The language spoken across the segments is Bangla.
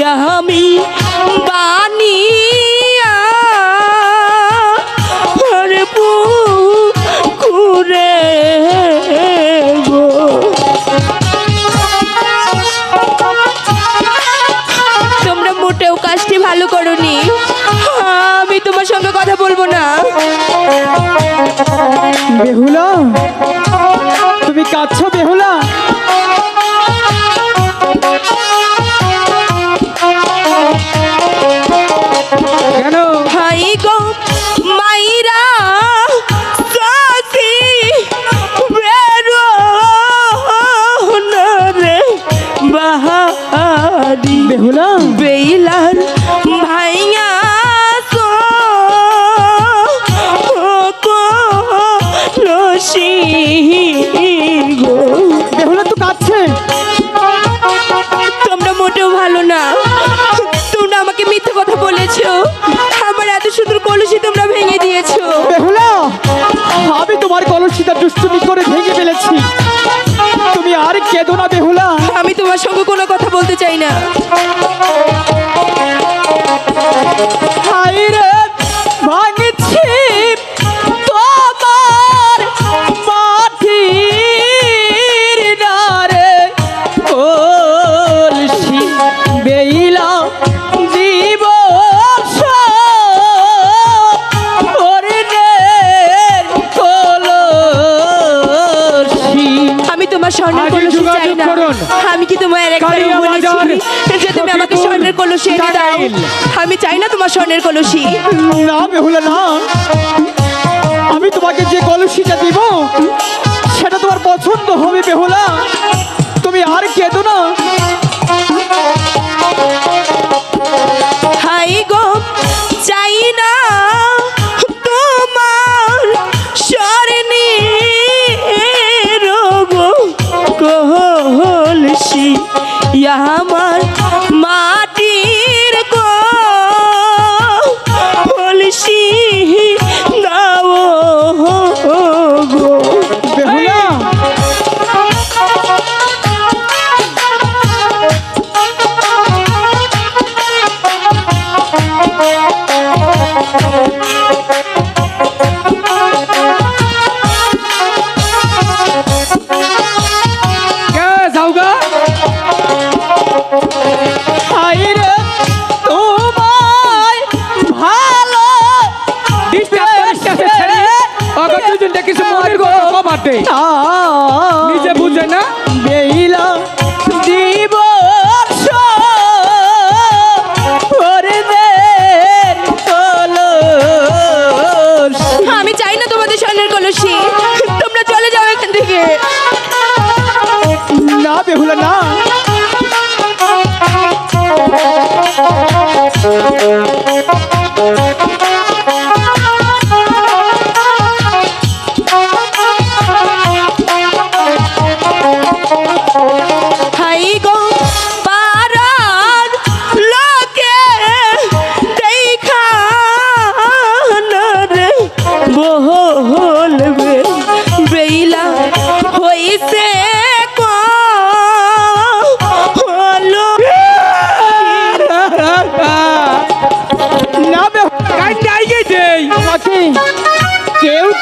আমি বানিয়া ওরে পুকুরে গো। তোমরা মোটেও কাজটি ভালো করনি। আমি তোমার সঙ্গে কথা বলব না। বেহুলা, তুমি কাঁদছো বেহুলা? বাহারি বেহুলা। বেইলার ভাইয়া বেহুলা তো কাঁদছে তোমরা মোটেও ভালো না। তোমরা আমাকে মিথ্যে কথা বলেছ। আমার এত সুন্দর কলসি তোমরা ভেঙে দিয়েছ। বেহুলা আমি তোমার কলসিটা দুষ্টুমি করে ভেঙে ফেলেছি। তুমি আর কেঁদো না বেহুলা। জীব কলসি আমি তোমার চাই না। আমি কি তোমার একবার তুমি আমাকে স্বর্ণের কলসি এনে দাও। আমি চাই না তোমার স্বর্ণের কলসি। না বেহুলা না। আমি তোমাকে যে কলসিটা দিব সেটা তোমার পছন্দ হবে বেহুলা। কিছু মনের কথা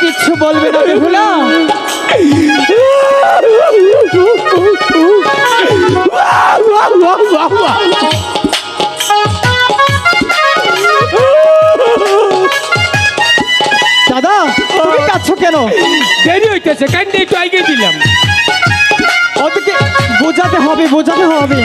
কিছু বলবে না বেহুলা। দাদা তুমি কাঁদছো কেন? দেরি হইতেছে কাইন্ডে একটু আগে দিলাম। ওদেরকে বোঝাতে হবে বোঝাতে হবে।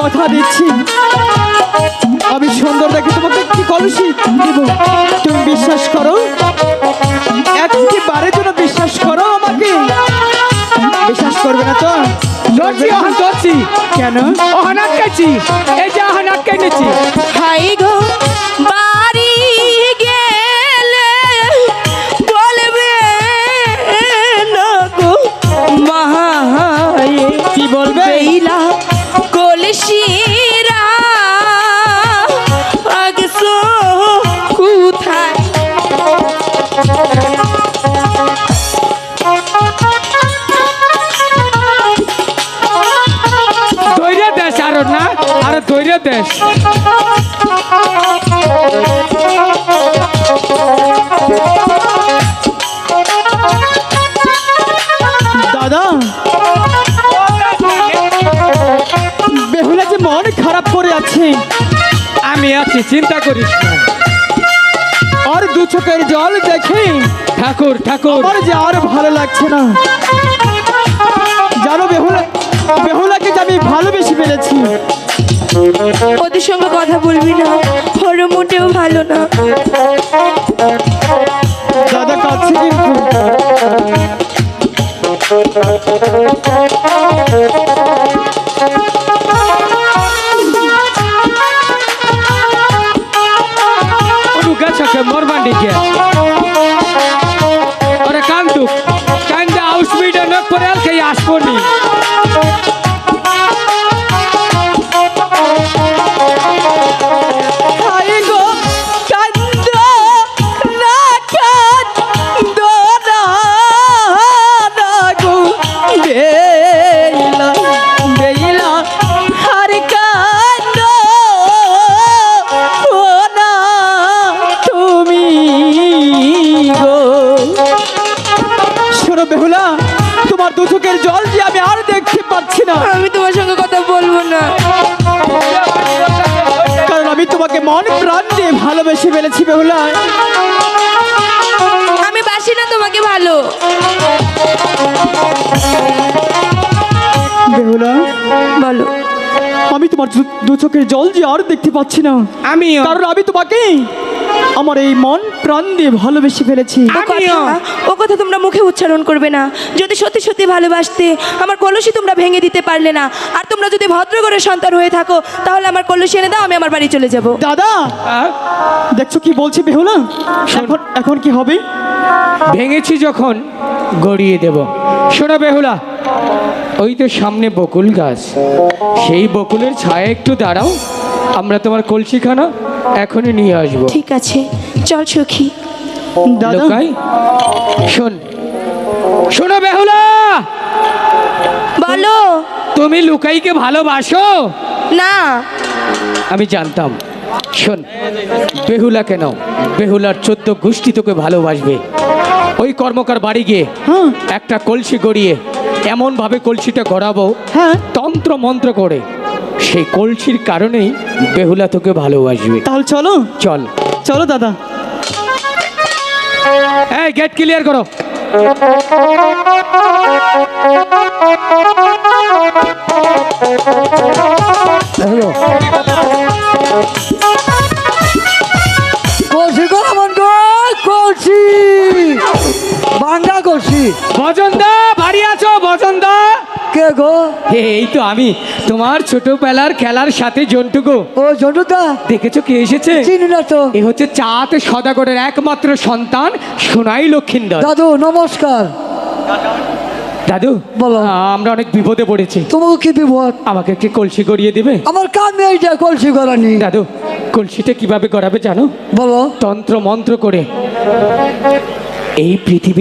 কথা দিচ্ছি। আমি সুন্দর দেখে তোমাকে একটি কলসি দিব। তুমি বিশ্বাস করো? একটি বারের জন্য বিশ্বাস করো আমাকে? বিশ্বাস করবে না তো? ধরছি অহন ধরছি কেন? অহন আটকাইছি এই যে অহন আটকাই নিচ্ছি? হাই গো বাড়ি গেলে বলবে না গো মাহায়ে কি বলবে? বেইলা কলসিরা আগসো কোথায়? দৈর্য দেশ আর না আর দৈর্য দেশ। চিন্তা করিস না। আর দু চোখের জল দেখে ঠাকুর ঠাকুর। আমার যে আর ভালো লাগছে না। জানো বেহুলা বেহুলাকে যে আমি ভালোবেসে ফেলেছি। ওদের সঙ্গে কথা বলবি না ওর মোটেও ভালো না। দাদা কাছে কিন্তু আসবনি তোমাকে মন প্রাণ দিয়ে ভালোবেসে ফেলেছি বেহুলা। আমি বাসি না তোমাকে ভালো। বেহুলা বলো। আমি তোমার দু- চোখের জল যে আর দেখতে পাচ্ছি না। আমি কারণ আমি তোমাকে আমার এই মন প্রাণ দিয়ে ভালোবেসে ফেলেছি। ও কথা ও কথা তোমরা মুখে উচ্চারণ করবে না। যদি সত্যি সত্যি ভালোবাসতে আমার কলসি তোমরা ভেঙে দিতে পারলে না। আর তোমরা যদি ভদ্রগড়ের সন্তান হয়ে থাকো তাহলে আমার কলসি এনে দাও আমি আমার বাড়ি চলে যাব। দাদা! আহ, দেখছ কি বলছি বেহুলা? এখন এখন কি হবে? ভেঙেছি যখন গড়িয়ে দেব। শোনো বেহুলা ওই তো সামনে বকুল গাছ। সেই বকুলের ছায়া একটু দাঁড়াও আমরা তোমার কলসিখানা এখনই নিয়ে আসব। ঠিক আছে চল সখী। লোকাই শোন। শোনো বেহুলা! বলো। তুমি লুকাইকে ভালোবাসো? না। আমি জানতাম। শোন বেহুলা কেন? বেহুলার চোদ্দ গোষ্ঠী তোকে ভালোবাসবে। ওই কর্মকার বাড়ি গিয়ে একটা কলসি গড়িয়ে এমনভাবে কলসিটা গড়াবো? হ্যাঁ। তন্ত্র মন্ত্র করে। সেই কলসির কারণেই বেহুলা তোকে ভালোবাসবে। তাহলে চলো। চল। চলো দাদা। এই গেট ক্লিয়ার করো। কলসি গো গো কলসি। বাঙ্গা কলসি। বজন্দা বাড়ি কে গো? এই তো আমি। তোমার ছোটবেলার খেলার সাথে জন্টুকু ও জন্টুদা। দেখেছ কে এসেছে? চিনি না তো। এ হচ্ছে চাঁদ সদাগরের একমাত্র সন্তান সোনাই লক্ষিন্দর। দাদু নমস্কার। দাদু বলো। আমরা অনেক বিপদে পড়েছি। তোমাকে কি বিপদ? আমাকে একটি কলসি গড়িয়ে দেবে? আমার কাম কলসি গলানি দাদু কলসিটা কীভাবে গড়াবে জানো? বলো। তন্ত্র মন্ত্র করে। এই পৃথিবী